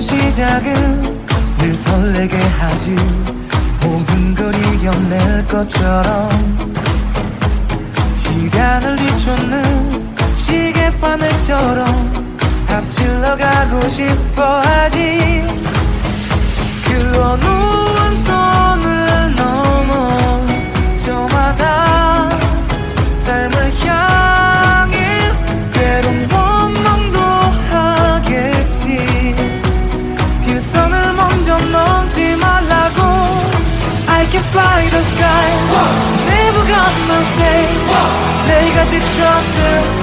시작은 늘 설레게 하지. 모든 걸 이겨낼 것처럼. 시간을 뒤쫓는 시계바늘처럼 앞질러 가고 싶어 하지. 그 어느 원선을 넘어 저마다 삶을 향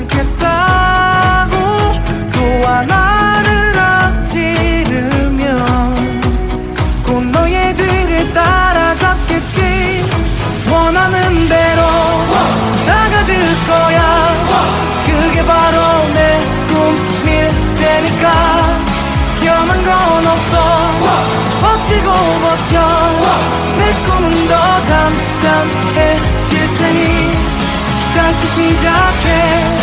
않겠다고 또 하나를 앞지르면 곧 너의 뒤를 따라잡겠지. 원하는 대로 나가질 거야. 그게 바로 내 꿈일 테니까. 변한 건 없어. 버티고 버텨. 내 꿈은 더 단단해질 테니 다시 시작해